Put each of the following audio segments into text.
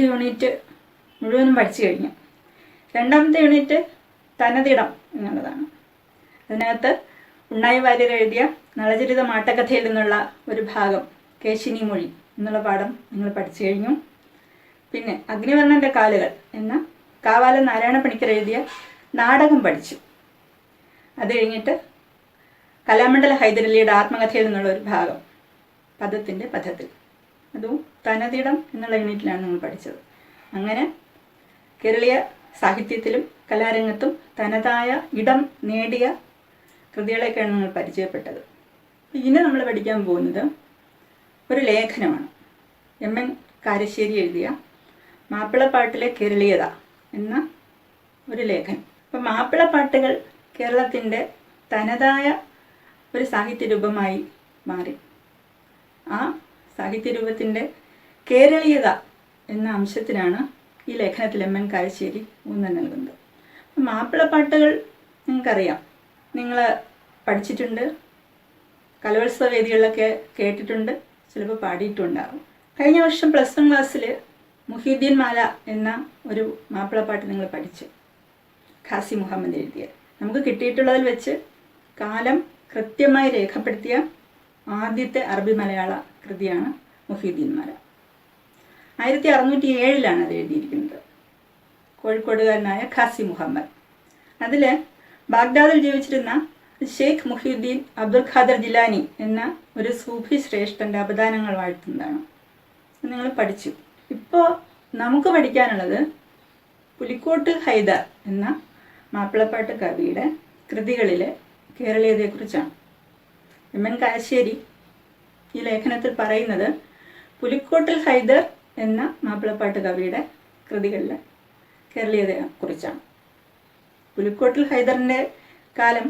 Unit മുഴുവനും പഠിച്ചു കഴിഞ്ഞു. രണ്ടാമത്തെ യൂണിറ്റ് തനതിടം എന്നുള്ളതാണ്. അതിനകത്ത് ഉണ്ണായി വാര്യർ എഴുതിയ നളചരിത മാട്ടക്കഥയിൽ നിന്നുള്ള ഒരു ഭാഗം കേശിനി മൊഴി എന്നുള്ള പാഠം നിങ്ങൾ പഠിച്ചു കഴിഞ്ഞു. പിന്നെ അഗ്നിവർണന്റെ കാലുകൾ എന്ന കാവാല നാരായണ പണിക്കർ എഴുതിയ നാടകം പഠിച്ചു. അത് കഴിഞ്ഞിട്ട് കലാമണ്ഡല ഹൈദരലിയുടെ ആത്മകഥയിൽ നിന്നുള്ള ഒരു ഭാഗം പദത്തിന്റെ പദത്തിൽ അതും തനതിടം എന്നുള്ള യൂണിറ്റിലാണ് നമ്മൾ പഠിച്ചത്. അങ്ങനെ കേരളീയ സാഹിത്യത്തിലും കലാരംഗത്തും തനതായ ഇടം നേടിയ കൃതികളെയൊക്കെയാണ് നമ്മൾ പരിചയപ്പെട്ടത്. ഇനി നമ്മൾ പഠിക്കാൻ പോകുന്നത് ഒരു ലേഖനമാണ്. എം എൻ കാരശ്ശേരി എഴുതിയ മാപ്പിളപ്പാട്ടിലെ കേരളീയത എന്ന ഒരു ലേഖനം. അപ്പം മാപ്പിളപ്പാട്ടുകൾ കേരളത്തിന്റെ തനതായ ഒരു സാഹിത്യരൂപമായി മാറി. ആ സാഹിത്യരൂപത്തിന്റെ കേരളീയത എന്ന അംശത്തിനാണ് ഈ ലേഖനത്തിൽ എം എൻ കാരശ്ശേരി ഊന്നൽ നൽകുന്നത്. മാപ്പിളപ്പാട്ടുകൾ നിങ്ങൾക്കറിയാം. നിങ്ങൾ പഠിച്ചിട്ടുണ്ട്. കലോത്സവ വേദികളിലൊക്കെ കേട്ടിട്ടുണ്ട്. ചിലപ്പോൾ പാടിയിട്ടുണ്ടാകും. കഴിഞ്ഞ വർഷം പ്ലസ് വൺ ക്ലാസ്സിൽ മുഹീദ്ദീൻ മാല എന്ന ഒരു മാപ്പിളപ്പാട്ട് നിങ്ങൾ പഠിച്ചു ഖാസി മുഹമ്മദ് എഴുതിയ. നമുക്ക് കിട്ടിയിട്ടുള്ളതിൽ വെച്ച് കാലം കൃത്യമായി രേഖപ്പെടുത്തിയ ആദ്യത്തെ അറബി മലയാള കൃതിയാണ് മുഹീദ്ദീൻ മാല. ആയിരത്തി അറുന്നൂറ്റി ഏഴിലാണ് അത് എഴുതിയിരിക്കുന്നത്. കോഴിക്കോടുകാരനായ ഖാസി മുഹമ്മദ്. അതിൽ ബാഗ്ദാദിൽ ജീവിച്ചിരുന്ന ഷെയ്ഖ് മുഹിയുദ്ദീൻ അബ്ദുൽ ഖാദർ ജിലാനി എന്ന ഒരു സൂഫി ശ്രേഷ്ഠന്റെ അപദാനങ്ങൾ വാഴ്ത്തുന്നതാണ്. നിങ്ങൾ പഠിച്ചു. ഇപ്പോൾ നമുക്ക് പഠിക്കാനുള്ളത് പുലിക്കോട്ട് ഹൈദർ എന്ന മാപ്പിളപ്പാട്ട് കവിയുടെ കൃതികളിലെ കേരളീയതയെക്കുറിച്ചാണ്. എം എൻ കാശ്ശേരി ഈ ലേഖനത്തിൽ പറയുന്നത് പുലിക്കോട്ടിൽ ഹൈദർ എന്ന മാപ്പിളപ്പാട്ട് കവിയുടെ കൃതികളിലെ കേരളീയതയെ കുറിച്ചാണ്. പുലിക്കോട്ടിൽ ഹൈദറിന്റെ കാലം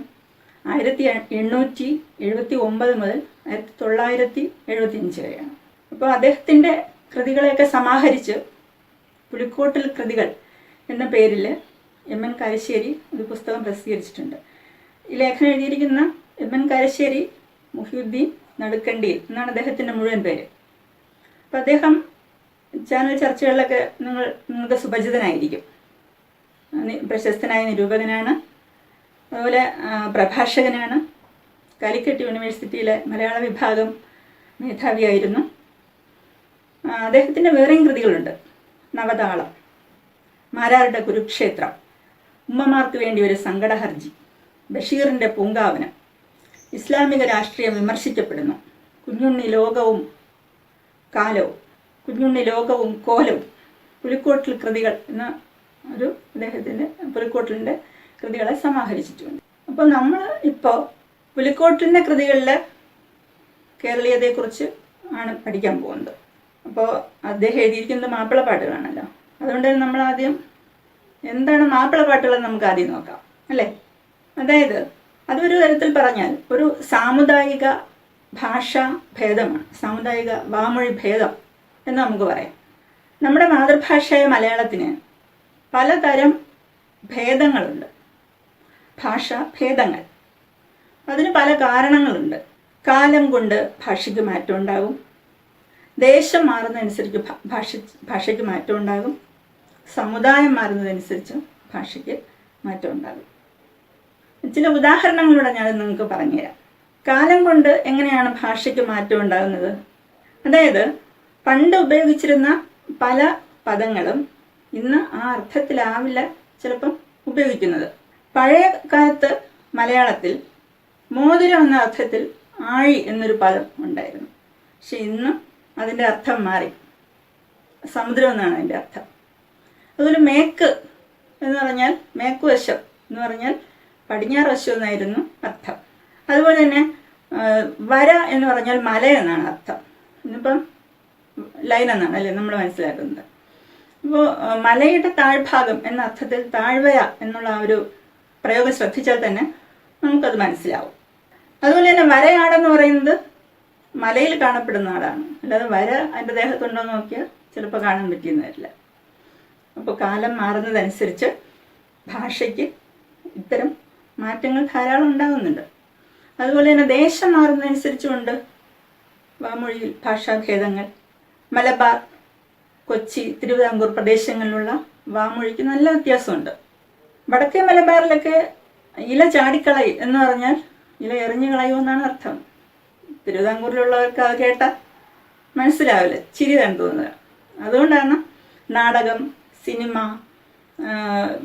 ആയിരത്തി എണ്ണൂറ്റി എഴുപത്തി ഒമ്പത് മുതൽ ആയിരത്തി തൊള്ളായിരത്തി എഴുപത്തി അഞ്ച് വരെയാണ്. അപ്പോൾ അദ്ദേഹത്തിന്റെ കൃതികളെയൊക്കെ സമാഹരിച്ച് പുലിക്കോട്ടിൽ കൃതികൾ എന്ന പേരിൽ എം എൻ കരശ്ശേരി ഒരു പുസ്തകം പ്രസിദ്ധീകരിച്ചിട്ടുണ്ട്. ഈ ലേഖനം എഴുതിയിരിക്കുന്ന എം എൻ കരശ്ശേരി മുഹിയുദ്ദീൻ നടുക്കണ്ടിയിൽ എന്നാണ് അദ്ദേഹത്തിന്റെ മുഴുവൻ പേര്. അപ്പം അദ്ദേഹം ചാനൽ ചർച്ചകളിലൊക്കെ നിങ്ങൾ നിങ്ങൾക്ക് സുപരിചിതനായിരിക്കും. പ്രശസ്തനായ നിരൂപകനാണ്. അതുപോലെ പ്രഭാഷകനാണ്. കാലിക്കറ്റ് യൂണിവേഴ്സിറ്റിയിലെ മലയാള വിഭാഗം മേധാവിയായിരുന്നു. അദ്ദേഹത്തിന്റെ വേറെയും കൃതികളുണ്ട്. നവതാളം. മാരാരുടെ കുരുക്ഷേത്രം. ഉമ്മമാർക്ക് വേണ്ടി ഒരു സങ്കടഹർജി. ബഷീറിന്റെ പൂങ്കാവനം. ഇസ്ലാമിക രാഷ്ട്രീയം വിമർശിക്കപ്പെടുന്നു. കുഞ്ഞുണ്ണി ലോകവും കാലവും. കുഞ്ഞുണ്ണി ലോകവും കോലവും പുലിക്കോട്ടിൽ കൃതികൾ എന്ന ഒരു അദ്ദേഹത്തിന്റെ പുലിക്കോട്ടിലിന്റെ കൃതികളെ സമാഹരിച്ചിട്ടുണ്ട്. അപ്പോൾ നമ്മൾ ഇപ്പോൾ പുലിക്കോട്ടിന്റെ കൃതികളിൽ കേരളീയതയെക്കുറിച്ച് ആണ് പഠിക്കാൻ പോകുന്നത്. അപ്പോൾ അദ്ദേഹം എഴുതിയിരിക്കുന്നത് മാപ്പിളപ്പാട്ടുകളാണല്ലോ. അതുകൊണ്ട് തന്നെ നമ്മൾ ആദ്യം എന്താണ് മാപ്പിളപ്പാട്ടുകളെന്ന് നമുക്ക് ആദ്യം നോക്കാം അല്ലേ? അതായത് അതൊരു തരത്തിൽ പറഞ്ഞാൽ ഒരു സാമുദായിക ഭാഷാ ഭേദമാണ്. സാമുദായിക വാമൊഴി ഭേദം എന്ന് നമുക്ക് പറയാം. നമ്മുടെ മാതൃഭാഷയായ മലയാളത്തിന് പലതരം ഭേദങ്ങളുണ്ട്. ഭാഷ ഭേദങ്ങൾ. അതിന് പല കാരണങ്ങളുണ്ട്. കാലം കൊണ്ട് ഭാഷയ്ക്ക് മാറ്റം ഉണ്ടാകും. ദേശം മാറുന്നതനുസരിച്ച് ഭാഷ ഭാഷയ്ക്ക് മാറ്റം ഉണ്ടാകും. സമുദായം മാറുന്നതനുസരിച്ച് ഭാഷയ്ക്ക് മാറ്റം ഉണ്ടാകും. ചില ഉദാഹരണങ്ങളിലൂടെ ഞാൻ നിങ്ങൾക്ക് പറഞ്ഞുതരാം. കാലം കൊണ്ട് എങ്ങനെയാണ് ഭാഷയ്ക്ക് മാറ്റം ഉണ്ടാകുന്നത്? അതായത് പണ്ട് ഉപയോഗിച്ചിരുന്ന പല പദങ്ങളും ഇന്ന് ആ അർത്ഥത്തിലാവില്ല ചിലപ്പം ഉപയോഗിക്കുന്നത്. പഴയ കാലത്ത് മലയാളത്തിൽ മോതിരം എന്ന അർത്ഥത്തിൽ ആഴി എന്നൊരു പദം ഉണ്ടായിരുന്നു. പക്ഷെ ഇന്ന് അതിന്റെ അർത്ഥം മാറി. സമുദ്രം എന്നാണ് അതിന്റെ അർത്ഥം. അതുപോലെ മേക്ക് എന്ന് പറഞ്ഞാൽ മേക്ക് വശം എന്ന് പറഞ്ഞാൽ പടിഞ്ഞാറ് വശം എന്നായിരുന്നു അർത്ഥം. അതുപോലെ തന്നെ വര എന്ന് പറഞ്ഞാൽ മല എന്നാണ് അർത്ഥം. ഇന്നിപ്പം ലൈൻ എന്നാണ് അല്ലേ നമ്മൾ മനസ്സിലാക്കുന്നത്. അപ്പോൾ മലയുടെ താഴ്ഭാഗം എന്ന അർത്ഥത്തിൽ താഴ്വര എന്നുള്ള ആ ഒരു പ്രയോഗം ശ്രദ്ധിച്ചാൽ തന്നെ നമുക്കത് മനസ്സിലാവും. അതുപോലെ തന്നെ വരയാടെന്ന് പറയുന്നത് മലയിൽ കാണപ്പെടുന്ന ആടാണ് അല്ലാതെ വര അതിന്റെ ദേഹത്തുണ്ടോ എന്ന് നോക്കിയാൽ ചിലപ്പോൾ കാണാൻ പറ്റിയെന്ന് വരില്ല അപ്പോൾ കാലം മാറുന്നതനുസരിച്ച് ഭാഷയ്ക്ക് ഇത്തരം മാറ്റങ്ങൾ ധാരാളം ഉണ്ടാകുന്നുണ്ട്. അതുപോലെ തന്നെ ദേശം മാറുന്നതനുസരിച്ചുകൊണ്ട് വാമൊഴിയിൽ ഭാഷാഭേദങ്ങൾ. മലബാർ കൊച്ചി തിരുവിതാംകൂർ പ്രദേശങ്ങളിലുള്ള വാമൊഴിക്ക് നല്ല വ്യത്യാസമുണ്ട്. വടക്കേ മലബാറിലൊക്കെ ഇല ചാടിക്കളയും എന്ന് പറഞ്ഞാൽ ഇല എറിഞ്ഞു കളയുമെന്നാണ് അർത്ഥം. തിരുവിതാംകൂറിലുള്ളവർക്ക് അത് കേട്ട മനസ്സിലാവില്ല ചിരി തോന്നുക. അതുകൊണ്ടാണ് നാടകം സിനിമ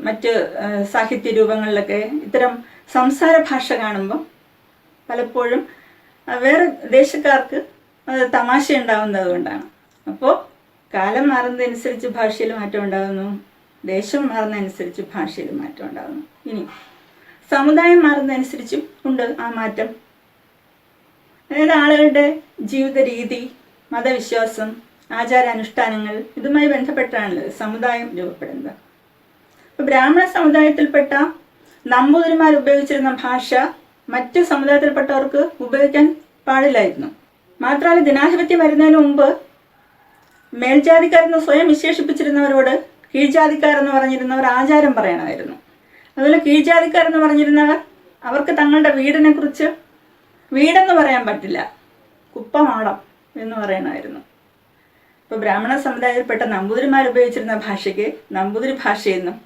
മറ്റ് സാഹിത്യ രൂപങ്ങളിലൊക്കെ ഇത്തരം സംസാര ഭാഷ കാണുമ്പോൾ പലപ്പോഴും വേറെ ദേശക്കാർക്ക് അത് തമാശ ഉണ്ടാവുന്നത് കൊണ്ടാണ്. അപ്പോൾ കാലം മാറുന്നതനുസരിച്ച് ഭാഷയിൽ മാറ്റം ഉണ്ടാകുന്നു. ദേശം മാറുന്നതനുസരിച്ച് ഭാഷയിൽ മാറ്റം ഉണ്ടാകുന്നു. ഇനി സമുദായം മാറുന്നതനുസരിച്ചും ഉണ്ട് ആ മാറ്റം. അതായത് ആളുകളുടെ ജീവിത രീതി മതവിശ്വാസം ആചാരാനുഷ്ഠാനങ്ങൾ ഇതുമായി ബന്ധപ്പെട്ടാണല്ലോ സമുദായം രൂപപ്പെടുന്നത്. ഇപ്പൊ ബ്രാഹ്മണ സമുദായത്തിൽപ്പെട്ട നമ്പൂതിരിമാർ ഉപയോഗിച്ചിരുന്ന ഭാഷ മറ്റ് സമുദായത്തിൽപ്പെട്ടവർക്ക് ഉപയോഗിക്കാൻ പാടില്ലായിരുന്നു. മാത്രമല്ല ജനാധിപത്യം വരുന്നതിന് മുമ്പ് മേൽജാതിക്കാരെന്ന് സ്വയം വിശേഷിപ്പിച്ചിരുന്നവരോട് കീഴ്ജാതിക്കാരെന്ന് പറഞ്ഞിരുന്നവർ ആചാരം പറയണമായിരുന്നു. അതുപോലെ കീഴ്ജാതിക്കാരെന്ന് പറഞ്ഞിരുന്നവർ അവർക്ക് തങ്ങളുടെ വീടിനെ കുറിച്ച് വീടെന്ന് പറയാൻ പറ്റില്ല കുപ്പമാടം എന്ന് പറയണമായിരുന്നു. ഇപ്പോൾ ബ്രാഹ്മണ സമുദായത്തിൽപ്പെട്ട നമ്പൂതിരിമാർ ഉപയോഗിച്ചിരുന്ന ഭാഷയ്ക്ക് നമ്പൂതിരി ഭാഷയെന്നും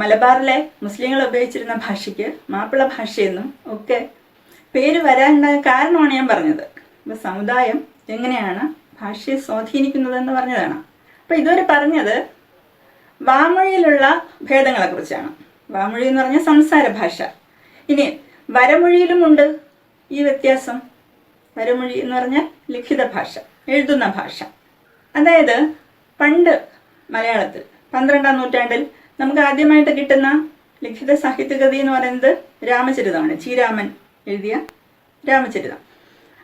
മലബാറിലെ മുസ്ലിങ്ങൾ ഉപയോഗിച്ചിരുന്ന ഭാഷയ്ക്ക് മാപ്പിള ഭാഷയെന്നും ഒക്കെ പേര് വരാനുണ്ടായ കാരണമാണ് ഞാൻ പറഞ്ഞത്. അപ്പോൾ സമുദായം എങ്ങനെയാണ് ഭാഷയെ സ്വാധീനിക്കുന്നതെന്ന് പറഞ്ഞതാണ്. അപ്പോൾ ഇതുവരെ പറഞ്ഞത് വാമൊഴിയിലുള്ള ഭേദങ്ങളെക്കുറിച്ചാണ്. വാമൊഴി എന്ന് പറഞ്ഞാൽ സംസാര ഭാഷ. ഇനി വരമൊഴിയിലുമുണ്ട് ഈ വ്യത്യാസം. വരമൊഴി എന്ന് പറഞ്ഞാൽ ലിഖിത ഭാഷ എഴുതുന്ന ഭാഷ. അതായത് പണ്ട് മലയാളത്തിൽ പന്ത്രണ്ടാം നൂറ്റാണ്ടിൽ നമുക്ക് ആദ്യമായിട്ട് കിട്ടുന്ന ലിഖിത സാഹിത്യകൃതി എന്ന് പറയുന്നത് രാമചരിതമാണ്. ചീരാമൻ എഴുതിയ രാമചരിതം.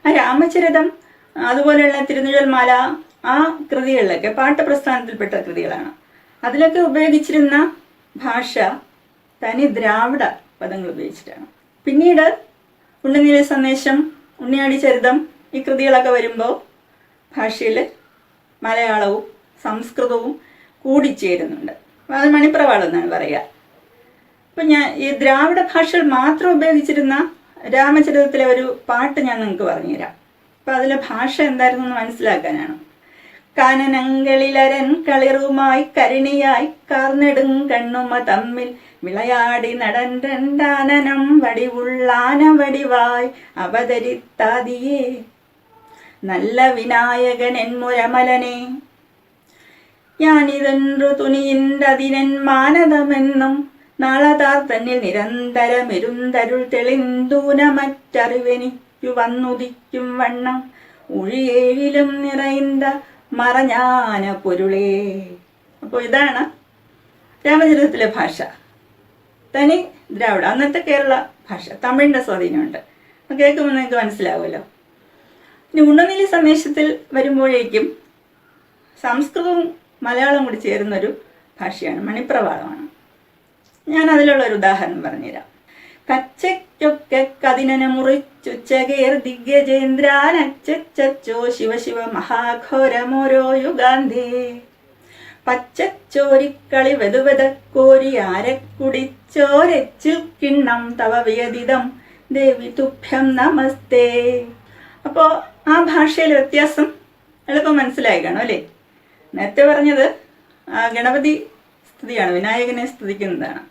ആ രാമചരിതം അതുപോലെയുള്ള തിരുനിഴൽമാല ആ കൃതികളിലൊക്കെ പ്രസ്ഥാനത്തിൽപ്പെട്ട കൃതികളാണ്. അതിലൊക്കെ ഉപയോഗിച്ചിരുന്ന ഭാഷ തനി ദ്രാവിഡ പദങ്ങൾ ഉപയോഗിച്ചിട്ടാണ്. പിന്നീട് ഉണ്ണിനീല സന്ദേശം ഉണ്ണിയാടി ചരിതം ഈ കൃതികളൊക്കെ വരുമ്പോൾ ഭാഷയിൽ മലയാളവും സംസ്കൃതവും കൂടിച്ചേരുന്നുണ്ട്. അത് മണിപ്രവാളം എന്നാണ് പറയുക. അപ്പം ഞാൻ ഈ ദ്രാവിഡ ഭാഷകൾ മാത്രം ഉപയോഗിച്ചിരുന്ന രാമചരിതത്തിലെ ഒരു പാട്ട് ഞാൻ നിങ്ങൾക്ക് പറഞ്ഞുതരാം. അപ്പം അതിലെ ഭാഷ എന്തായിരുന്നു എന്ന് മനസ്സിലാക്കാനാണ്. കാനനങ്ങളിലരൻ കളിറുമായി കരിണിയായി കാർന്നെടും കണ്ണുമ തമ്മിൽ വിളയാടി നടൻ രണ്ടാനനം വടിവുള്ളാന വടിവായി അവതരിത്താതിയേ. നല്ല വിനായകൻ എന്മുരമലനെ ഞാനിതെன்று തുനിയിന്റതിനൻ മാനതമെന്നും നാളതാർ തന്നിൽ നിരന്തരമെരുന്തരുൾ തെളിന്തൂനമറ്ററിവെനിക്കു വന്നുദിക്കും വണ്ണം. ഉഴിയേഴിലും നിറയുന്ന മറഞ്ഞാന പൊരുളേ. അപ്പോൾ ഇതാണ് രാമചരിതത്തിലെ ഭാഷ. തനി ദ്രാവിഡ. അന്നത്തെ കേരള ഭാഷ. തമിഴിന്റെ സ്വാധീനമുണ്ട്. കേൾക്കുമ്പോൾ നിങ്ങൾക്ക് മനസ്സിലാവുമല്ലോ. ഇനി ഉണ്ണുനിലി സന്ദേശത്തിൽ വരുമ്പോഴേക്കും സംസ്കൃതവും മലയാളം കൂടി ചേരുന്നൊരു ഭാഷയാണ് മണിപ്രവാളമാണ് ഞാൻ അതിലുള്ള ഒരു ഉദാഹരണം പറഞ്ഞുതരാം. കച്ചയ്ക്കൊക്കെ കതിനന മുറിച്ചുച്ചകേർ ദിഗ്ഗജേന്ദ്രാനച്ചോ ശിവ മഹാഘോരമോരോ യുഗാന്ധേ പച്ചച്ചോരിക്കളി വെതുവെതക്കോരി ആരക്കുടിച്ചോരച്ചിൽ കിണ്ണം തവ വ്യതിതം ദേവി തുഭ്യം നമസ്തേ. അപ്പോൾ ആ ഭാഷയിൽ വ്യത്യാസം എളുപ്പം മനസ്സിലായി കാണും അല്ലേ? നേരത്തെ പറഞ്ഞത് ഗണപതി സ്തുതിയാണ് വിനായകനെ സ്തുതിക്കുന്നതാണ്.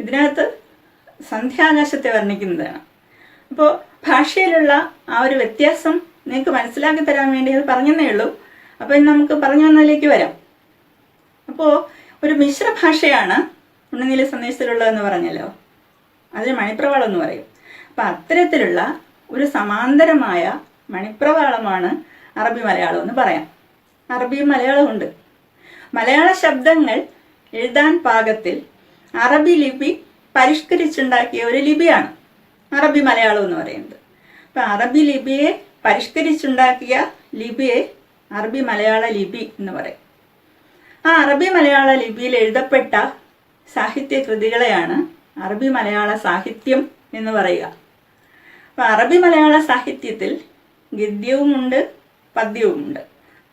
ഇതിനകത്ത് സന്ധ്യാകാശത്തെ വർണിക്കുന്നതാണ്. അപ്പോൾ ഭാഷയിലുള്ള ആ ഒരു വ്യത്യാസം നിങ്ങൾക്ക് മനസ്സിലാക്കി തരാൻ വേണ്ടി അത് പറഞ്ഞതേ ഉള്ളൂ. അപ്പോൾ ഇനി നമുക്ക് പറഞ്ഞു വന്നതിലേക്ക് വരാം. അപ്പോൾ ഒരു മിശ്ര ഭാഷയാണ് ഉണ്ണുനീല സന്ദേശത്തിലുള്ളതെന്ന് പറഞ്ഞല്ലോ. അതിന് മണിപ്രവാളം എന്ന് പറയും. അപ്പം അത്തരത്തിലുള്ള ഒരു സമാന്തരമായ മണിപ്രവാളമാണ് അറബി മലയാളം എന്ന് പറയാം. അറബിയും മലയാളവും ഉണ്ട്. മലയാള ശബ്ദങ്ങൾ എഴുതാൻ പാകത്തിൽ അറബി ലിപി പരിഷ്കരിച്ചുണ്ടാക്കിയ ഒരു ലിപിയാണ് അറബി മലയാളം എന്ന് പറയുന്നത്. അപ്പം അറബി ലിപിയെ പരിഷ്കരിച്ചുണ്ടാക്കിയ ലിപിയെ അറബി മലയാള ലിപി എന്ന് പറയും. ആ അറബി മലയാള ലിപിയിൽ എഴുതപ്പെട്ട സാഹിത്യ കൃതികളെയാണ് അറബി മലയാള സാഹിത്യം എന്ന് പറയുക. അപ്പം അറബി മലയാള സാഹിത്യത്തിൽ ഗദ്യവുമുണ്ട് പദ്യവുമുണ്ട്.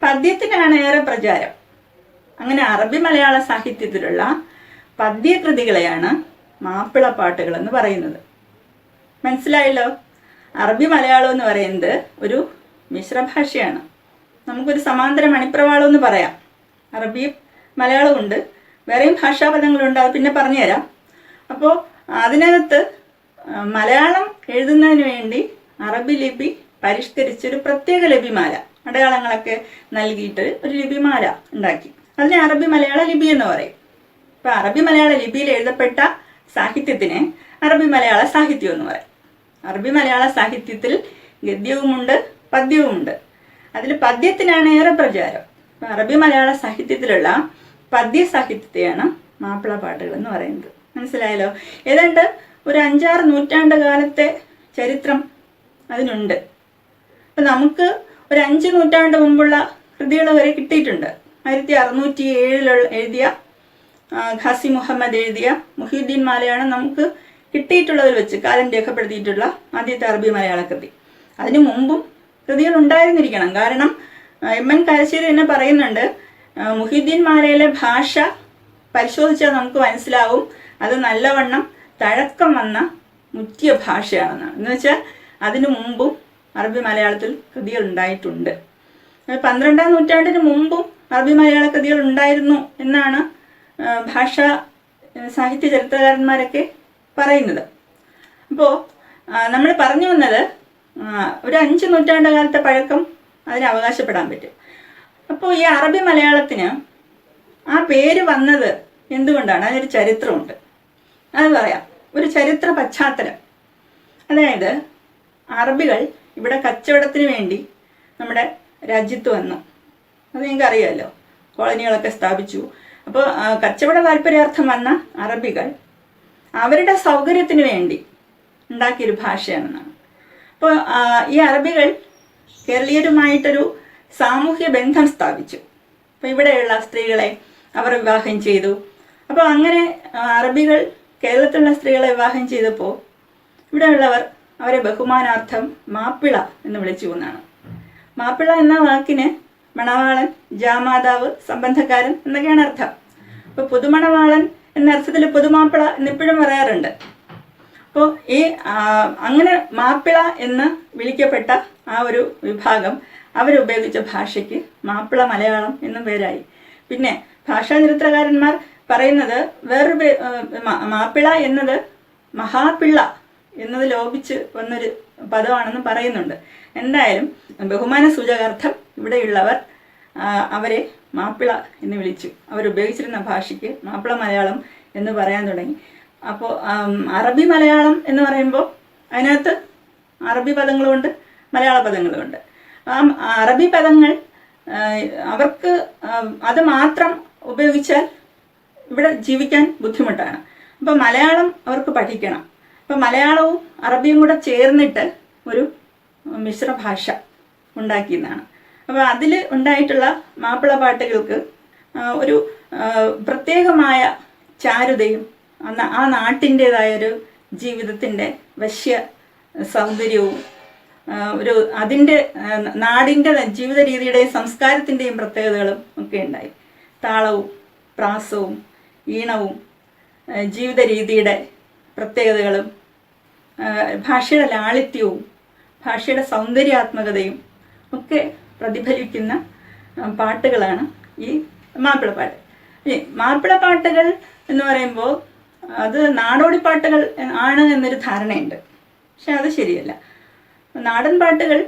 പദ്യത്തിനാണ് ഏറെ പ്രചാരം. അങ്ങനെ അറബി മലയാള സാഹിത്യത്തിലുള്ള പദ്യകൃതികളെയാണ് മാപ്പിളപ്പാട്ടുകൾ എന്ന് പറയുന്നത്. മനസ്സിലായല്ലോ? അറബി മലയാളം എന്ന് പറയുന്നത് ഒരു മിശ്രഭാഷയാണ് നമുക്കൊരു സമാന്തര മണിപ്രവാളം എന്ന് പറയാം. അറബി മലയാളമുണ്ട് വേറെയും ഭാഷാപദങ്ങളുണ്ട്. അത് പിന്നെ പറഞ്ഞുതരാം. അപ്പോൾ അതിനകത്ത് മലയാളം എഴുതുന്നതിന് വേണ്ടി അറബി ലിപി പരിഷ്കരിച്ചൊരു പ്രത്യേക ലിപിമാല അടയാളങ്ങളൊക്കെ നൽകിയിട്ട് ഒരു ലിപിമാല ഉണ്ടാക്കി. അതിനെ അറബി മലയാള ലിപി എന്ന് പറയും. ഇപ്പൊ അറബി മലയാള ലിപിയിൽ എഴുതപ്പെട്ട സാഹിത്യത്തിന് അറബി മലയാള സാഹിത്യം എന്ന് പറയും. അറബി മലയാള സാഹിത്യത്തിൽ ഗദ്യവുമുണ്ട് പദ്യവുമുണ്ട്. അതിൽ പദ്യത്തിനാണ് ഏറെ പ്രചാരം. അറബി മലയാള സാഹിത്യത്തിലുള്ള പദ്യ സാഹിത്യത്തെയാണ് മാപ്പിള പാട്ടുകൾ എന്ന് പറയുന്നത്. മനസ്സിലായല്ലോ? ഏതാണ്ട് ഒരു അഞ്ചാറ് നൂറ്റാണ്ട് കാലത്തെ ചരിത്രം അതിനുണ്ട്. അപ്പം നമുക്ക് ഒരു അഞ്ച് നൂറ്റാണ്ട് മുമ്പുള്ള കൃതികൾ വരെ കിട്ടിയിട്ടുണ്ട്. ആയിരത്തി അറുന്നൂറ്റി ഏഴിലുള്ള എഴുതിയ ഖാസി മുഹമ്മദ് എഴുതിയ മുഹീദ്ദീൻ മാലയാണ് നമുക്ക് കിട്ടിയിട്ടുള്ളതിൽ വെച്ച് കാലം രേഖപ്പെടുത്തിയിട്ടുള്ള ആദ്യത്തെ അറബി മലയാള കൃതി അതിനു മുമ്പും കൃതികൾ ഉണ്ടായിരുന്നിരിക്കണം. കാരണം എം എൻ കാരശ്ശേരി തന്നെ പറയുന്നുണ്ട് മുഹിദ്ദീൻ മാലയിലെ ഭാഷ പരിശോധിച്ചാൽ നമുക്ക് മനസ്സിലാവും അത് നല്ലവണ്ണം തഴക്കം വന്ന മുറ്റിയ ഭാഷയാണെന്നാണ്. എന്ന് വെച്ചാൽ അതിനു മുമ്പും അറബി മലയാളത്തിൽ കൃതികൾ ഉണ്ടായിട്ടുണ്ട്. പന്ത്രണ്ടാം നൂറ്റാണ്ടിന് മുമ്പും അറബി മലയാള കൃതികൾ ഉണ്ടായിരുന്നു എന്നാണ് ഭാഷ സാഹിത്യ ചരിത്രകാരന്മാരൊക്കെ പറയുന്നത്. അപ്പോൾ നമ്മൾ പറഞ്ഞു വന്നത് ഒരു അഞ്ച് നൂറ്റാണ്ട് കാലത്തെ പഴക്കം അതിന് അവകാശപ്പെടാൻ പറ്റും. അപ്പോൾ ഈ അറബി മലയാളത്തിന് ആ പേര് വന്നത് എന്തുകൊണ്ടാണ്? അതിനൊരു ചരിത്രമുണ്ട്. അത് പറയാം. ഒരു ചരിത്ര പശ്ചാത്തലം. അതായത് അറബികൾ ഇവിടെ കച്ചവടത്തിന് വേണ്ടി നമ്മുടെ രാജ്യത്ത് വന്നു. അത് നിങ്ങൾക്ക് അറിയാമല്ലോ. കോളനികളൊക്കെ സ്ഥാപിച്ചു. അപ്പോൾ കച്ചവട താല്പര്യാർത്ഥം വന്ന അറബികൾ അവരുടെ സൗകര്യത്തിന് വേണ്ടി ഉണ്ടാക്കിയൊരു ഭാഷയാണെന്നാണ്. അപ്പോൾ ഈ അറബികൾ കേരളീയരുമായിട്ടൊരു സാമൂഹ്യ ബന്ധം സ്ഥാപിച്ചു. അപ്പോൾ ഇവിടെയുള്ള സ്ത്രീകളെ അവർ വിവാഹം ചെയ്തു. അപ്പോൾ അങ്ങനെ അറബികൾ കേരളത്തിലുള്ള സ്ത്രീകളെ വിവാഹം ചെയ്തപ്പോൾ ഇവിടെയുള്ളവർ അവരെ ബഹുമാനാർത്ഥം മാപ്പിള എന്ന് വിളിച്ചു എന്നാണ് മാപ്പിള എന്ന വാക്കിന് മണവാളൻ ജാമാതാവ് സംബന്ധക്കാരൻ എന്നൊക്കെയാണ് അർത്ഥം. അപ്പോൾ പുതുമണവാളൻ എന്ന അർത്ഥത്തിൽ പുതുമാപ്പിള എന്നിപ്പോഴും പറയാറുണ്ട്. അപ്പോൾ ഈ അങ്ങനെ മാപ്പിള എന്ന് വിളിക്കപ്പെട്ട ആ ഒരു വിഭാഗം അവരുപയോഗിച്ച ഭാഷയ്ക്ക് മാപ്പിള മലയാളം എന്നും പേരായി. പിന്നെ ഭാഷാ ചരിത്രകാരന്മാർ പറയുന്നത് വേറൊരു മാപ്പിള എന്നത് മഹാപിള്ള എന്നത് ലോപിച്ച് വന്നൊരു പദമാണെന്ന് പറയുന്നുണ്ട്. എന്തായാലും ബഹുമാന സൂചകാർത്ഥം ഇവിടെയുള്ളവർ അവരെ മാപ്പിള എന്ന് വിളിച്ചു. അവരുപയോഗിച്ചിരുന്ന ഭാഷയ്ക്ക് മാപ്പിള മലയാളം എന്ന് പറയാൻ തുടങ്ങി. അപ്പോൾ അറബി മലയാളം എന്ന് പറയുമ്പോൾ അതിനകത്ത് അറബി പദങ്ങളുമുണ്ട് മലയാള പദങ്ങളുമുണ്ട്. ആ അറബി പദങ്ങൾ അവർക്ക് അത് മാത്രം ഉപയോഗിച്ചാൽ ഇവിടെ ജീവിക്കാൻ ബുദ്ധിമുട്ടാണ്. അപ്പോൾ മലയാളം അവർക്ക് പഠിക്കണം. അപ്പോൾ മലയാളവും അറബിയും കൂടെ ചേർന്നിട്ട് ഒരു മിശ്രഭാഷ ഉണ്ടാക്കിയെന്നാണ് അപ്പോൾ അതിൽ ഉണ്ടായിട്ടുള്ള മാപ്പിള പാട്ടുകൾക്ക് ഒരു പ്രത്യേകമായ ചാരുതയും ആ നാട്ടിന്റെതായ ഒരു ജീവിതത്തിന്റെ വശ്യ സൗന്ദര്യവും ഒരു അതിന്റെ നാടിന്റെ ജീവിത രീതിയുടെയും സംസ്കാരത്തിന്റെയും പ്രത്യേകതകളും ഒക്കെ ഉണ്ടായി. താളവും പ്രാസവും ഈണവും ജീവിത രീതിയുടെ പ്രത്യേകതകളും ഭാഷയുടെ ലാളിത്യവും ഭാഷയുടെ സൗന്ദര്യാത്മകതയും ഒക്കെ പ്രതിഫലിക്കുന്ന പാട്ടുകളാണ് ഈ മാപ്പിളപ്പാട്ട്. ഈ മാപ്പിളപ്പാട്ടുകൾ എന്ന് പറയുമ്പോൾ അത് നാടോടി പാട്ടുകൾ ആണ് എന്നൊരു ധാരണയുണ്ട്. പക്ഷെ അത് ശരിയല്ല. നാടൻ പാട്ടുകൾ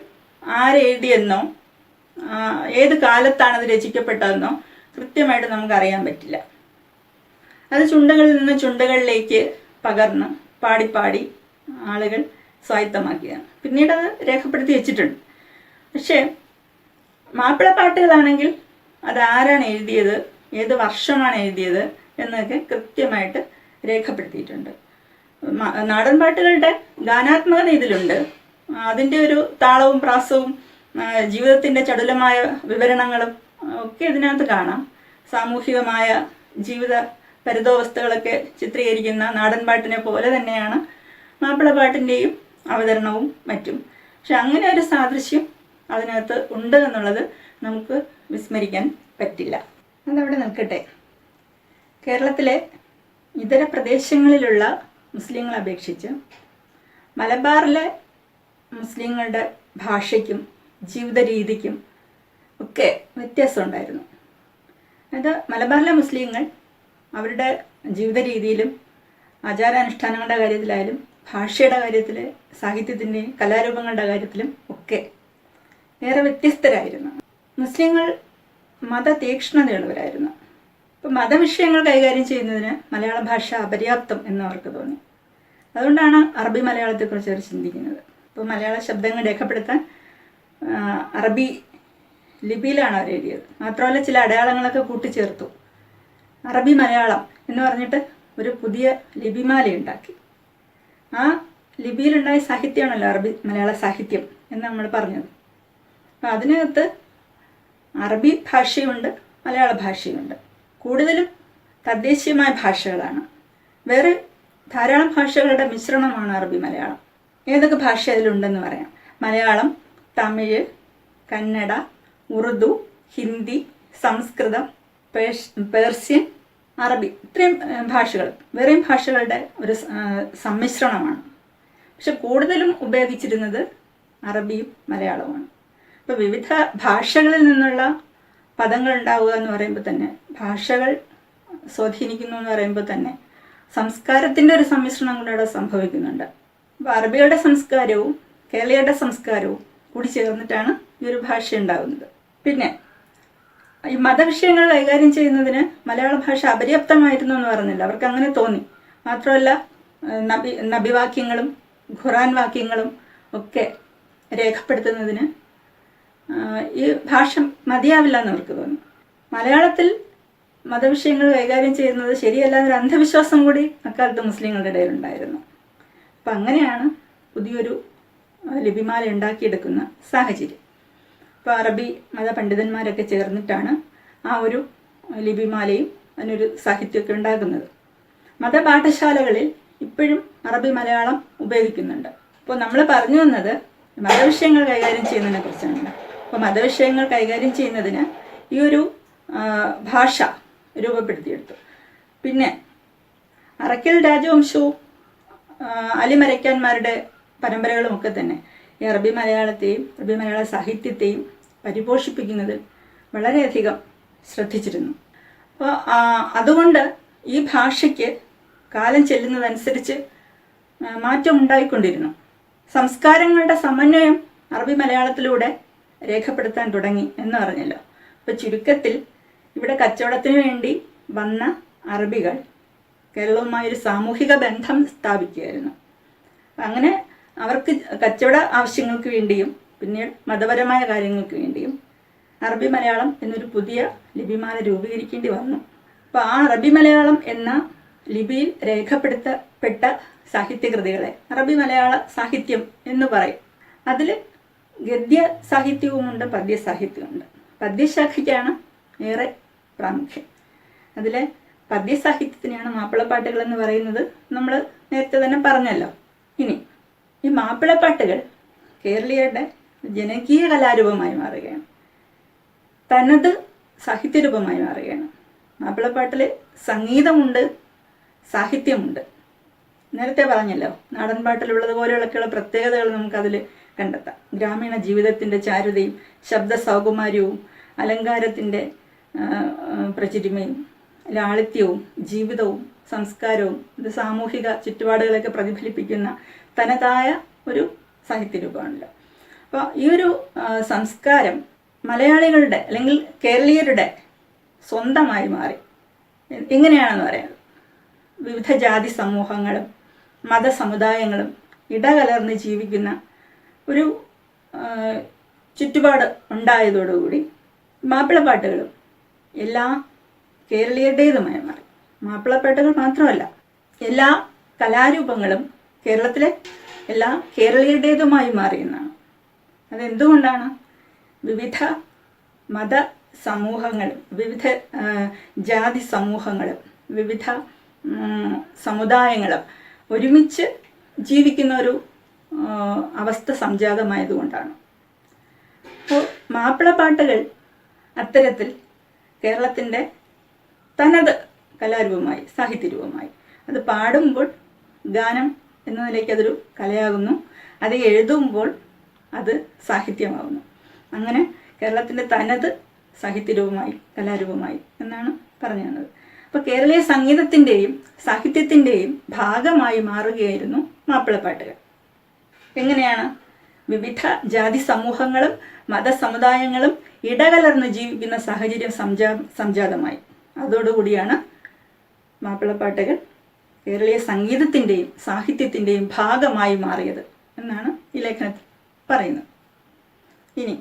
ആരെഴുതിയെന്നോ ഏത് കാലത്താണ് അത് രചിക്കപ്പെട്ടതെന്നോ കൃത്യമായിട്ട് നമുക്ക് അറിയാൻ പറ്റില്ല. അത് ചുണ്ടകളിൽ നിന്ന് ചുണ്ടകളിലേക്ക് പകർന്ന് പാടിപ്പാടി ആളുകൾ സ്വായത്തമാക്കിയതാണ്. പിന്നീട് അത് രേഖപ്പെടുത്തി വെച്ചിട്ടുണ്ട്. പക്ഷേ മാപ്പിളപ്പാട്ടുകളാണെങ്കിൽ അത് ആരാണ് എഴുതിയത് ഏത് വർഷമാണ് എഴുതിയത് എന്നൊക്കെ കൃത്യമായിട്ട് രേഖപ്പെടുത്തിയിട്ടുണ്ട്. നാടൻ പാട്ടുകളുടെ ഗാനാത്മകത ഇതിലുണ്ട്. അതിന്റെ ഒരു താളവും പ്രാസവും ജീവിതത്തിന്റെ ചടുലമായ വിവരണങ്ങളും ഒക്കെ ഇതിനകത്ത് കാണാം. സാമൂഹികമായ ജീവിത പരിതോവസ്ഥകളൊക്കെ ചിത്രീകരിക്കുന്ന നാടൻ പാട്ടിനെ പോലെ തന്നെയാണ് മാപ്പിളപ്പാട്ടിന്റെയും അവതരണവും മറ്റും. പക്ഷെ അങ്ങനെ ഒരു സാദൃശ്യം അതിനകത്ത് ഉണ്ട് എന്നുള്ളത് നമുക്ക് വിസ്മരിക്കാൻ പറ്റില്ല. അതവിടെ നിൽക്കട്ടെ. കേരളത്തിലെ ഇതര പ്രദേശങ്ങളിലുള്ള മുസ്ലിങ്ങളെ അപേക്ഷിച്ച് മലബാറിലെ മുസ്ലിങ്ങളുടെ ഭാഷയ്ക്കും ജീവിത രീതിക്കും ഒക്കെ വ്യത്യാസമുണ്ടായിരുന്നു അത് മലബാറിലെ മുസ്ലിങ്ങൾ അവരുടെ ജീവിത രീതിയിലും ആചാരാനുഷ്ഠാനങ്ങളുടെ കാര്യത്തിലായാലും ഭാഷയുടെ കാര്യത്തിൽ സാഹിത്യത്തിന്റെയും കലാരൂപങ്ങളുടെ കാര്യത്തിലും ഒക്കെ ഏറെ വ്യത്യസ്തരായിരുന്നു. മുസ്ലിങ്ങൾ മത തീക്ഷ്ണതയുള്ളവരായിരുന്നു ഇപ്പം മതവിഷയങ്ങൾ കൈകാര്യം ചെയ്യുന്നതിന് മലയാള ഭാഷ അപര്യാപ്തം എന്ന് അവർക്ക് തോന്നി. അതുകൊണ്ടാണ് അറബി മലയാളത്തെക്കുറിച്ച് അവർ ചിന്തിക്കുന്നത്. ഇപ്പോൾ മലയാള ശബ്ദങ്ങൾ രേഖപ്പെടുത്താൻ അറബി ലിപിയിലാണ് അവർ എഴുതിയത്. മാത്രമല്ല ചില അടയാളങ്ങളൊക്കെ കൂട്ടിച്ചേർത്തു. അറബി മലയാളം എന്ന് പറഞ്ഞിട്ട് ഒരു പുതിയ ലിപിമാല ഉണ്ടാക്കി. ആ ലിപിയിലുണ്ടായ സാഹിത്യമാണല്ലോ അറബി മലയാള സാഹിത്യം എന്ന് നമ്മൾ പറഞ്ഞത്. അപ്പം അതിനകത്ത് അറബി ഭാഷയുണ്ട് മലയാള ഭാഷയുണ്ട്. കൂടുതലും തദ്ദേശീയമായ ഭാഷകളാണ്. വേറെ ധാരാളം ഭാഷകളുടെ മിശ്രണമാണ് അറബി മലയാളം. ഏതൊക്കെ ഭാഷ അതിലുണ്ടെന്ന് പറയാം. മലയാളം തമിഴ് കന്നഡ ഉറുദു ഹിന്ദി സംസ്കൃതം പേഴ്സ്യൻ അറബി ഇത്രയും ഭാഷകൾ. വേറെയും ഭാഷകളുടെ ഒരു സമ്മിശ്രണമാണ്. പക്ഷെ കൂടുതലും ഉപയോഗിച്ചിരുന്നത് അറബിയും മലയാളവുമാണ്. അപ്പോൾ വിവിധ ഭാഷകളിൽ നിന്നുള്ള പദങ്ങൾ ഉണ്ടാവുക എന്ന് പറയുമ്പോൾ തന്നെ ഭാഷകൾ സ്വാധീനിക്കുന്നു എന്ന് പറയുമ്പോൾ തന്നെ സംസ്കാരത്തിന്റെ ഒരു സമ്മിശ്രണം കൂടെ അവിടെ സംഭവിക്കുന്നുണ്ട്. അപ്പോൾ അറബികളുടെ സംസ്കാരവും കേരളീയരുടെ സംസ്കാരവും കൂടി ചേർന്നിട്ടാണ് ഈ ഒരു ഭാഷ ഉണ്ടാകുന്നത് പിന്നെ ഈ മതവിഷയങ്ങൾ കൈകാര്യം ചെയ്യുന്നതിന് മലയാള ഭാഷ അപര്യാപ്തമായിരുന്നു എന്ന് പറഞ്ഞില്ല. അവർക്ക് അങ്ങനെ തോന്നി. മാത്രമല്ല നബി നബിവാക്യങ്ങളും ഖുറാൻ വാക്യങ്ങളും ഒക്കെ രേഖപ്പെടുത്തുന്നതിന് ഈ ഭാഷ മതിയാവില്ല എന്ന് അവർക്ക് തോന്നി. മലയാളത്തിൽ മതവിഷയങ്ങൾ കൈകാര്യം ചെയ്യുന്നത് ശരിയല്ല എന്നൊരു അന്ധവിശ്വാസം കൂടി അക്കാലത്ത് മുസ്ലിങ്ങളുടെ ഇടയിലുണ്ടായിരുന്നു. അപ്പം അങ്ങനെയാണ് പുതിയൊരു ലിപിമാല ഉണ്ടാക്കിയെടുക്കുന്ന സാഹചര്യം. ഇപ്പം അറബി മതപണ്ഡിതന്മാരൊക്കെ ചേർന്നിട്ടാണ് ആ ഒരു ലിപിമാലയും അതിനൊരു സാഹിത്യമൊക്കെ ഉണ്ടാക്കുന്നത്. മതപാഠശാലകളിൽ ഇപ്പോഴും അറബി മലയാളം ഉപയോഗിക്കുന്നുണ്ട്. അപ്പോൾ നമ്മൾ പറഞ്ഞു വന്നത് മതവിഷയങ്ങൾ കൈകാര്യം ചെയ്യുന്നതിനെ കുറിച്ചാണ്. അപ്പോൾ മതവിഷയങ്ങൾ കൈകാര്യം ചെയ്യുന്നതിന് ഈ ഒരു ഭാഷ രൂപപ്പെടുത്തിയെടുത്തു. പിന്നെ അറക്കൽ രാജവംശവും അലിമരയ്ക്കാന്മാരുടെ പരമ്പരകളുമൊക്കെ തന്നെ ഈ അറബി മലയാളത്തെയും അറബി മലയാള സാഹിത്യത്തെയും പരിപോഷിപ്പിക്കുന്നതിൽ വളരെയധികം ശ്രദ്ധിച്ചിരുന്നു. അപ്പോൾ അതുകൊണ്ട് ഈ ഭാഷയ്ക്ക് കാലം ചെല്ലുന്നതനുസരിച്ച് മാറ്റമുണ്ടായിക്കൊണ്ടിരുന്നു. സംസ്കാരങ്ങളുടെ സമന്വയം അറബി മലയാളത്തിലൂടെ രേഖപ്പെടുത്താൻ തുടങ്ങി എന്ന് പറഞ്ഞല്ലോ. അപ്പോൾ ചുരുക്കത്തിൽ ഇവിടെ കച്ചവടത്തിന് വേണ്ടി വന്ന അറബികൾ കേരളവുമായി ഒരു സാമൂഹിക ബന്ധം സ്ഥാപിക്കുകയായിരുന്നു. അങ്ങനെ അവർക്ക് കച്ചവട ആവശ്യങ്ങൾക്ക് വേണ്ടിയും പിന്നീട് മതപരമായ കാര്യങ്ങൾക്ക് വേണ്ടിയും അറബി മലയാളം എന്നൊരു പുതിയ ലിപിമാല രൂപീകരിക്കേണ്ടി വന്നു. അപ്പോൾ ആ അറബി മലയാളം എന്ന ലിപിയിൽ രേഖപ്പെടുത്തപ്പെട്ട സാഹിത്യകൃതികളെ അറബി മലയാള സാഹിത്യം എന്ന് പറയും. അതിൽ ഗദ്യ സാഹിത്യവുമുണ്ട് പദ്യ സാഹിത്യവുമുണ്ട് പദ്യശാഖയ്ക്കാണ് ഏറെ പ്രാമുഖ്യം. അതിലെ പദ്യസാഹിത്യത്തിനെയാണ് മാപ്പിളപ്പാട്ടുകൾ എന്ന് പറയുന്നത്. നമ്മൾ നേരത്തെ തന്നെ പറഞ്ഞല്ലോ. ഇനി ഈ മാപ്പിളപ്പാട്ടുകൾ കേരളീയരുടെ ജനകീയ കലാരൂപമായി മാറുകയാണ്. തനത് സാഹിത്യരൂപമായി മാറുകയാണ്. മാപ്പിളപ്പാട്ടിൽ സംഗീതമുണ്ട് സാഹിത്യമുണ്ട്. നേരത്തെ പറഞ്ഞല്ലോ നാടൻ പാട്ടിലുള്ളതുപോലെയുള്ളൊക്കെയുള്ള പ്രത്യേകതകൾ നമുക്കതിൽ കണ്ടെത്താം. ഗ്രാമീണ ജീവിതത്തിന്റെ ചാരുതയും ശബ്ദ സൗകുമാര്യവും അലങ്കാരത്തിന്റെ പ്രചരിമയും ലാളിത്യവും ജീവിതവും സംസ്കാരവും ഇത് സാമൂഹിക ചുറ്റുപാടുകളൊക്കെ പ്രതിഫലിപ്പിക്കുന്ന തനതായ ഒരു സാഹിത്യ രൂപമാണല്ലോ. അപ്പോൾ ഈ ഒരു സംസ്കാരം മലയാളികളുടെ അല്ലെങ്കിൽ കേരളീയരുടെ സ്വന്തമായി മാറി. എങ്ങനെയാണെന്ന് പറയാം. വിവിധ ജാതി സമൂഹങ്ങളും മതസമുദായങ്ങളും ഇടകലർന്ന് ജീവിക്കുന്ന ഒരു ചുറ്റുപാട് ഉണ്ടായതോടുകൂടി മാപ്പിളപ്പാട്ടുകളും എല്ലാ കേരളീയരുടേതുമായി മാറി. മാപ്പിളപ്പാട്ടുകൾ മാത്രമല്ല എല്ലാ കലാരൂപങ്ങളും കേരളത്തിലെ എല്ലാ കേരളീയരുടേതുമായി മാറി എന്നാണ്. അതെന്തുകൊണ്ടാണ്? വിവിധ മത സമൂഹങ്ങളും വിവിധ ജാതി സമൂഹങ്ങളും വിവിധ സമുദായങ്ങളും ഒരുമിച്ച് ജീവിക്കുന്ന ഒരു അവസ്ഥ സംജാതമായതുകൊണ്ടാണ്. അപ്പോൾ മാപ്പിളപ്പാട്ടുകൾ അത്തരത്തിൽ കേരളത്തിന്റെ തനത് കലാരൂപമായി സാഹിത്യരൂപമായി. അത് പാടുമ്പോൾ ഗാനം എന്ന നിലയ്ക്ക് അതൊരു കലയാകുന്നു. അത് എഴുതുമ്പോൾ അത് സാഹിത്യമാകുന്നു. അങ്ങനെ കേരളത്തിന്റെ തനത് സാഹിത്യരൂപമായി കലാരൂപമായി എന്നാണ് പറഞ്ഞു തന്നത് അപ്പോൾ കേരളീയ സംഗീതത്തിന്റെയും സാഹിത്യത്തിന്റെയും ഭാഗമായി മാറുകയായിരുന്നു മാപ്പിളപ്പാട്ടുകൾ. എങ്ങനെയാണ്? വിവിധ ജാതി സമൂഹങ്ങളും മതസമുദായങ്ങളും ഇടകലർന്ന് ജീവിക്കുന്ന സാഹചര്യം സംജാ സംജാതമായി. അതോടുകൂടിയാണ് മാപ്പിളപ്പാട്ടുകൾ കേരളീയ സംഗീതത്തിന്റെയും സാഹിത്യത്തിന്റെയും ഭാഗമായി മാറിയത് എന്നാണ് ഈ ലേഖനത്തിൽ പറയുന്നത്. ഇനി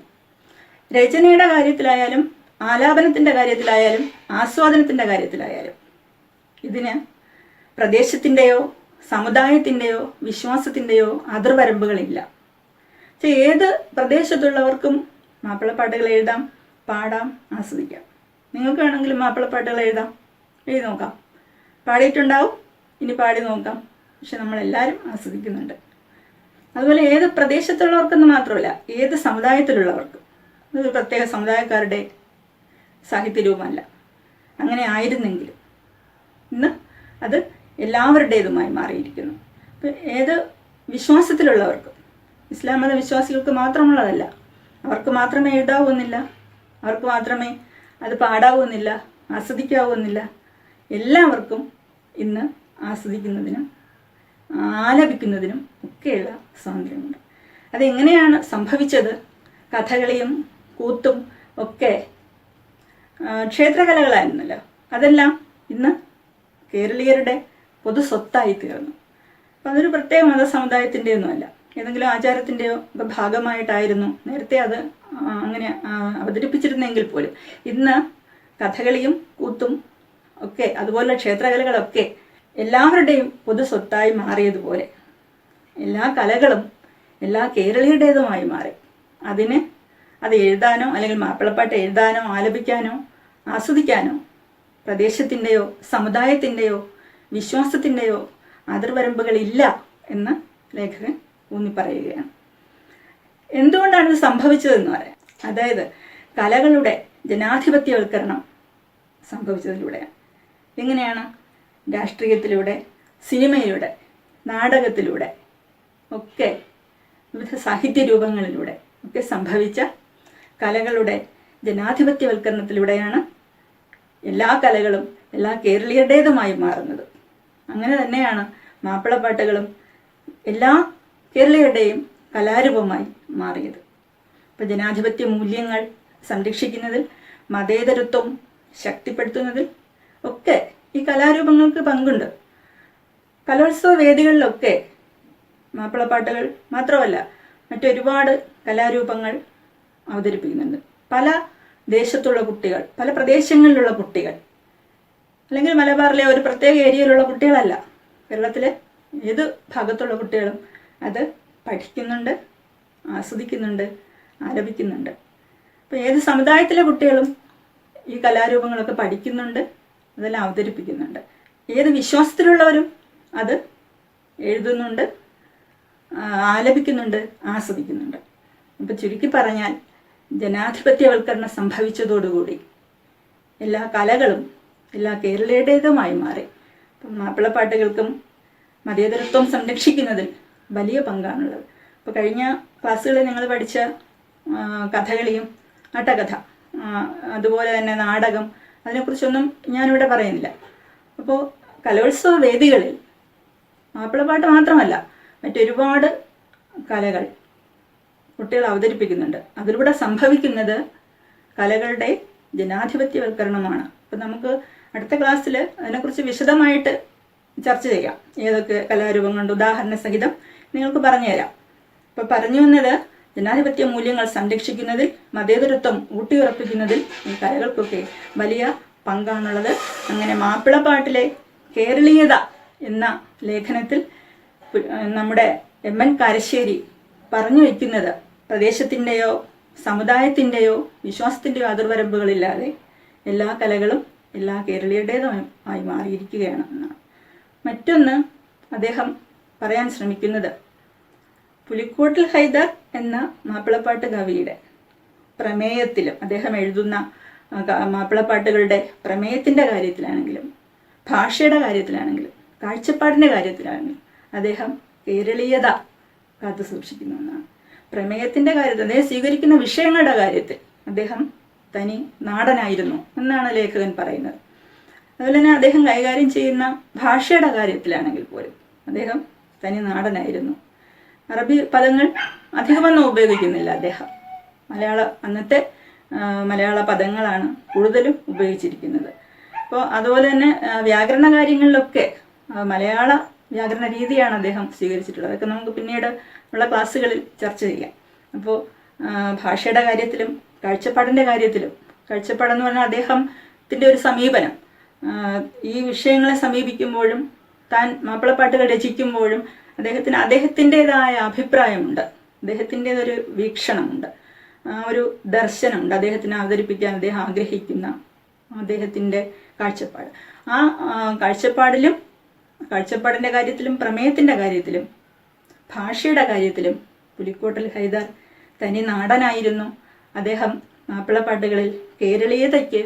രചനയുടെ കാര്യത്തിലായാലും ആലാപനത്തിന്റെ കാര്യത്തിലായാലും ആസ്വാദനത്തിന്റെ കാര്യത്തിലായാലും ഇതിന് പ്രദേശത്തിന്റെയോ സമുദായത്തിന്റെയോ വിശ്വാസത്തിന്റെയോ അതിർവരമ്പുകളില്ല. ഏത് പ്രദേശത്തുള്ളവർക്കും മാപ്പിളപ്പാട്ടുകൾ എഴുതാം പാടാം ആസ്വദിക്കാം. നിങ്ങൾക്ക് വേണമെങ്കിലും മാപ്പിളപ്പാട്ടുകൾ എഴുതാം. എഴുതി നോക്കാം. പാടിയിട്ടുണ്ടാവും ഇനി പാടി നോക്കാം. പക്ഷെ നമ്മളെല്ലാവരും ആസ്വദിക്കുന്നുണ്ട്. അതുപോലെ ഏത് പ്രദേശത്തുള്ളവർക്കെന്ന് മാത്രമല്ല ഏത് സമുദായത്തിലുള്ളവർക്കും. അതൊരു പ്രത്യേക സമുദായക്കാരുടെ സാഹിത്യരൂപമല്ല അങ്ങനെ ആയിരുന്നെങ്കിലും. ഇന്ന് അത് എല്ലാവരുടേതുമായി മാറിയിരിക്കുന്നു. അപ്പം ഏത് വിശ്വാസത്തിലുള്ളവർക്കും ഇസ്ലാം മത വിശ്വാസികൾക്ക് മാത്രമുള്ളതല്ല അവർക്ക് മാത്രമേ എഴുതാവുന്നില്ല അവർക്ക് മാത്രമേ അത് പാടാവുന്നില്ല ആസ്വദിക്കാവുന്നില്ല എല്ലാവർക്കും ഇന്ന് ആസ്വദിക്കുന്നതിനും ആലപിക്കുന്നതിനും ഒക്കെയുള്ള സ്വാതന്ത്ര്യമുണ്ട്. അതെങ്ങനെയാണ് സംഭവിച്ചത്? കഥകളിയും കൂത്തും ഒക്കെ ക്ഷേത്രകലകളായിരുന്നല്ലോ. അതെല്ലാം ഇന്ന് കേരളീയരുടെ പൊതു സ്വത്തായി തീർന്നു അപ്പം അതൊരു പ്രത്യേക മതസമുദായത്തിന്റെ ഒന്നുമല്ല ഏതെങ്കിലും ആചാരത്തിന്റെയോ ഒക്കെ ഭാഗമായിട്ടായിരുന്നു നേരത്തെ അത് അങ്ങനെ അവതരിപ്പിച്ചിരുന്നെങ്കിൽ പോലും. ഇന്ന് കഥകളിയും കൂത്തും ഒക്കെ അതുപോലെ ക്ഷേത്രകലകളൊക്കെ എല്ലാവരുടെയും പൊതു സ്വത്തായി മാറിയതുപോലെ എല്ലാ കലകളും എല്ലാ കേരളീയരുടേതുമായി മാറി. അതിന് അത് എഴുതാനോ അല്ലെങ്കിൽ മാപ്പിളപ്പാട്ട് എഴുതാനോ ആലപിക്കാനോ ആസ്വദിക്കാനോ പ്രദേശത്തിന്റെയോ സമുദായത്തിന്റെയോ വിശ്വാസത്തിന്റെയോ അതിർവരമ്പുകളില്ല എന്ന് ലേഖകൻ ഊന്നി പറയുകയാണ് എന്തുകൊണ്ടാണ് ഇത് സംഭവിച്ചതെന്ന് പറയാം. അതായത് കലകളുടെ ജനാധിപത്യവൽക്കരണം സംഭവിച്ചതിലൂടെയാണ്. എങ്ങനെയാണ്? രാഷ്ട്രീയത്തിലൂടെ സിനിമയിലൂടെ നാടകത്തിലൂടെ ഒക്കെ വിവിധ സാഹിത്യ രൂപങ്ങളിലൂടെ ഒക്കെ സംഭവിച്ച കലകളുടെ ജനാധിപത്യവൽക്കരണത്തിലൂടെയാണ് എല്ലാ കലകളും എല്ലാ കേരളീയരുടേതുമായി മാറുന്നത്. അങ്ങനെ തന്നെയാണ് മാപ്പിളപ്പാട്ടുകളും എല്ലാ കേരളീയരുടെയും കലാരൂപമായി മാറിയത്. ഇപ്പം ജനാധിപത്യ മൂല്യങ്ങൾ സംരക്ഷിക്കുന്നതിൽ മതേതരത്വം ശക്തിപ്പെടുത്തുന്നതിൽ ഒക്കെ ഈ കലാരൂപങ്ങൾക്ക് പങ്കുണ്ട്. കലോത്സവ വേദികളിലൊക്കെ മാപ്പിളപ്പാട്ടുകൾ മാത്രമല്ല മറ്റൊരുപാട് കലാരൂപങ്ങൾ അവതരിപ്പിക്കുന്നുണ്ട്. പല ദേശത്തുള്ള കുട്ടികൾ പല പ്രദേശങ്ങളിലുള്ള കുട്ടികൾ അല്ലെങ്കിൽ മലബാറിലെ ഒരു പ്രത്യേക ഏരിയയിലുള്ള കുട്ടികളല്ല. കേരളത്തിലെ ഏത് ഭാഗത്തുള്ള കുട്ടികളും അത് പഠിക്കുന്നുണ്ട് ആസ്വദിക്കുന്നുണ്ട് ആലപിക്കുന്നുണ്ട്. അപ്പോൾ ഏത് സമുദായത്തിലെ കുട്ടികളും ഈ കലാരൂപങ്ങളൊക്കെ പഠിക്കുന്നുണ്ട് അതെല്ലാം അവതരിപ്പിക്കുന്നുണ്ട്. ഏത് വിശ്വാസത്തിലുള്ളവരും അത് എഴുതുന്നുണ്ട് ആലപിക്കുന്നുണ്ട് ആസ്വദിക്കുന്നുണ്ട്. അപ്പം ചുരുക്കി പറഞ്ഞാൽ ജനാധിപത്യവൽക്കരണം സംഭവിച്ചതോടുകൂടി എല്ലാ കലകളും എല്ലാ കേരളീയരുടേതുമായി മാറി. മാപ്പിളപ്പാട്ടുകൾക്കും മതേതരത്വം സംരക്ഷിക്കുന്നതിൽ വലിയ പങ്കാണുള്ളത്. അപ്പോൾ കഴിഞ്ഞ ക്ലാസ്സുകളിൽ നിങ്ങൾ പഠിച്ച കഥകളിയും ആട്ടകഥ അതുപോലെ തന്നെ നാടകം അതിനെക്കുറിച്ചൊന്നും ഞാനിവിടെ പറയുന്നില്ല. അപ്പോൾ കലോത്സവ വേദികളിൽ മാപ്പിളപ്പാട്ട് മാത്രമല്ല മറ്റൊരുപാട് കലകൾ കുട്ടികൾ അവതരിപ്പിക്കുന്നുണ്ട്. അതിലൂടെ സംഭവിക്കുന്നത് കലകളുടെ ജനാധിപത്യവൽക്കരണമാണ്. അപ്പം നമുക്ക് അടുത്ത ക്ലാസ്സിൽ അതിനെക്കുറിച്ച് വിശദമായിട്ട് ചർച്ച ചെയ്യാം. ഏതൊക്കെ കലാരൂപങ്ങളുണ്ട് ഉദാഹരണ സഹിതം നിങ്ങൾക്ക് പറഞ്ഞു തരാം അപ്പോൾ പറഞ്ഞു വന്നത് ജനാധിപത്യ മൂല്യങ്ങൾ സംരക്ഷിക്കുന്നതിൽ മതേതരത്വം ഊട്ടിയുറപ്പിക്കുന്നതിൽ ഈ കലകൾക്കൊക്കെ വലിയ പങ്കാണുള്ളത്. അങ്ങനെ മാപ്പിളപ്പാട്ടിലെ കേരളീയത എന്ന ലേഖനത്തിൽ നമ്മുടെ എം എൻ കാരശ്ശേരി പറഞ്ഞു വയ്ക്കുന്നത് പ്രദേശത്തിന്റെയോ സമുദായത്തിന്റെയോ വിശ്വാസത്തിന്റെയോ അതിർവരമ്പുകളില്ലാതെ എല്ലാ കലകളും എല്ലാ കേരളീയരുടേതുമായി ആയി മാറിയിരിക്കുകയാണ് എന്നാണ്. മറ്റൊന്ന് അദ്ദേഹം പറയാൻ ശ്രമിക്കുന്നത് പുലിക്കോട്ടിൽ ഹൈദർ എന്ന മാപ്പിളപ്പാട്ട് കവിയുടെ പ്രമേയത്തിലും അദ്ദേഹം എഴുതുന്ന മാപ്പിളപ്പാട്ടുകളുടെ പ്രമേയത്തിന്റെ കാര്യത്തിലാണെങ്കിലും ഭാഷയുടെ കാര്യത്തിലാണെങ്കിലും കാഴ്ചപ്പാടിന്റെ കാര്യത്തിലാണെങ്കിലും അദ്ദേഹം കേരളീയത കാത്തു സൂക്ഷിക്കുന്ന ഒന്നാണ് പ്രമേയത്തിന്റെ കാര്യത്തിൽ അദ്ദേഹം സ്വീകരിക്കുന്ന വിഷയങ്ങളുടെ കാര്യത്തിൽ അദ്ദേഹം തനി നാടനായിരുന്നു എന്നാണ് ലേഖകൻ പറയുന്നത്. അതുപോലെ തന്നെ അദ്ദേഹം കൈകാര്യം ചെയ്യുന്ന ഭാഷയുടെ കാര്യത്തിലാണെങ്കിൽ പോലും അദ്ദേഹം തനി നാടനായിരുന്നു. അറബി പദങ്ങൾ അധികമൊന്നും ഉപയോഗിക്കുന്നില്ല അദ്ദേഹം. മലയാള അന്നത്തെ മലയാള പദങ്ങളാണ് കൂടുതലും ഉപയോഗിച്ചിരിക്കുന്നത്. അപ്പോൾ അതുപോലെ തന്നെ വ്യാകരണ കാര്യങ്ങളിലൊക്കെ മലയാള വ്യാകരണ രീതിയാണ് അദ്ദേഹം സ്വീകരിച്ചിട്ടുള്ളത്. അതൊക്കെ നമുക്ക് പിന്നീട് ഉള്ള ക്ലാസ്സുകളിൽ ചർച്ച ചെയ്യാം. അപ്പോൾ ഭാഷയുടെ കാര്യത്തിലും കാഴ്ചപ്പാടിന്റെ കാര്യത്തിലും. കാഴ്ചപ്പാടെന്ന് പറഞ്ഞാൽ അദ്ദേഹത്തിന്റെ ഒരു സമീപനം. ഈ വിഷയങ്ങളെ സമീപിക്കുമ്പോഴും താൻ മാപ്പിളപ്പാട്ടുകൾ രചിക്കുമ്പോഴും അദ്ദേഹത്തിന് അദ്ദേഹത്തിന്റെതായ അഭിപ്രായമുണ്ട്. അദ്ദേഹത്തിന്റെതൊരു വീക്ഷണമുണ്ട്. ആ ഒരു ദർശനമുണ്ട്. അദ്ദേഹത്തിന് അവതരിപ്പിക്കാൻ അദ്ദേഹം ആഗ്രഹിക്കുന്ന അദ്ദേഹത്തിന്റെ കാഴ്ചപ്പാട്. ആ, കാഴ്ചപ്പാടിലും കാഴ്ചപ്പാടിന്റെ കാര്യത്തിലും പ്രമേയത്തിന്റെ കാര്യത്തിലും ഭാഷയുടെ കാര്യത്തിലും പുലിക്കോട്ടൽ ഹൈദർ തനി നാടനായിരുന്നു. അദ്ദേഹം മാപ്പിളപ്പാട്ടുകളിൽ കേരളീയതയ്ക്ക്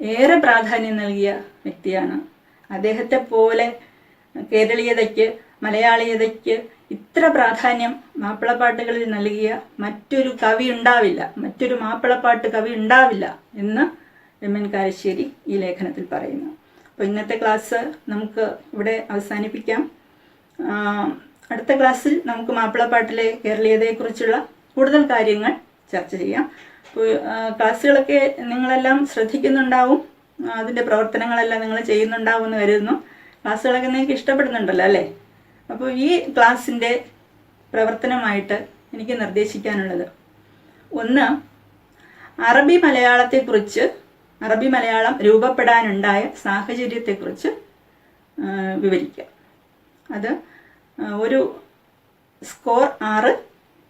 ഏറെ പ്രാധാന്യം നൽകിയ വ്യക്തിയാണ്. അദ്ദേഹത്തെ പോലെ കേരളീയതയ്ക്ക് മലയാളീയതയ്ക്ക് ഇത്ര പ്രാധാന്യം മാപ്പിളപ്പാട്ടുകളിൽ നൽകിയ മറ്റൊരു കവി ഉണ്ടാവില്ല മറ്റൊരു മാപ്പിളപ്പാട്ട് കവി ഉണ്ടാവില്ല എന്ന് എൻ കാരശ്ശേരി ഈ ലേഖനത്തിൽ പറയുന്നു. അപ്പോൾ ഇന്നത്തെ ക്ലാസ് നമുക്ക് ഇവിടെ അവസാനിപ്പിക്കാം. അടുത്ത ക്ലാസ്സിൽ നമുക്ക് മാപ്പിളപ്പാട്ടിലെ കേരളീയതയെക്കുറിച്ചുള്ള കൂടുതൽ കാര്യങ്ങൾ ചർച്ച ചെയ്യാം. അപ്പോൾ ക്ലാസ്സുകളൊക്കെ നിങ്ങളെല്ലാം ശ്രദ്ധിക്കുന്നുണ്ടാവും. അതിന്റെ പ്രവർത്തനങ്ങളെല്ലാം നിങ്ങൾ ചെയ്യുന്നുണ്ടാവും എന്ന് കരുതുന്നു. ക്ലാസ്സുകളൊക്കെ നിങ്ങൾക്ക് ഇഷ്ടപ്പെടുന്നുണ്ടല്ലോ അല്ലേ? അപ്പോൾ ഈ ക്ലാസ്സിന്റെ പ്രവർത്തനമായിട്ട് എനിക്ക് നിർദ്ദേശിക്കാനുള്ളത്. ഒന്ന് അറബി മലയാളത്തെക്കുറിച്ച് അറബി മലയാളം രൂപപ്പെടാനുണ്ടായ സാഹചര്യത്തെക്കുറിച്ച് വിവരിക്കുക. അത് ഒരു സ്കോർ ആറ്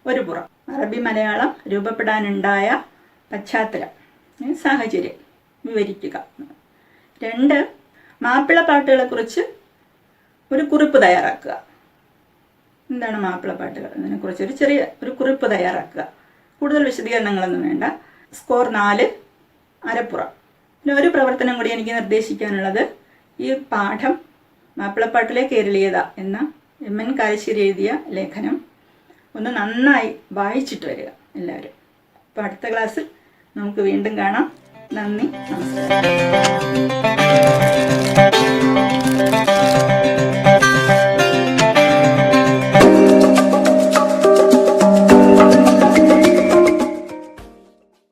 ഒരു പുറം. അറബി മലയാളം രൂപപ്പെടാനുണ്ടായ പശ്ചാത്തലം സാഹചര്യം വിവരിക്കുക. രണ്ട് മാപ്പിള പാട്ടുകളെ കുറിച്ച് ഒരു കുറിപ്പ് തയ്യാറാക്കുക. എന്താണ് മാപ്പിള പാട്ടുകൾ? ഇതിനെക്കുറിച്ച് ഒരു ചെറിയ ഒരു കുറിപ്പ് തയ്യാറാക്കുക. കൂടുതൽ വിശദീകരണങ്ങളൊന്നും വേണ്ട. സ്കോർ നാല് അരപ്പുറം. പിന്നെ ഒരു പ്രവർത്തനം കൂടി എനിക്ക് നിർദ്ദേശിക്കാനുള്ളത് ഈ പാഠം മാപ്പിളപ്പാട്ടിലെ കേരളീയത എന്ന എം എൻ കാരശ്ശേരി എഴുതിയ ലേഖനം ഒന്ന് നന്നായി വായിച്ചിട്ട് വരിക എല്ലാവരും. അപ്പം അടുത്ത ക്ലാസ്സിൽ നമുക്ക് വീണ്ടും കാണാം. നന്ദി നമസ്കാരം.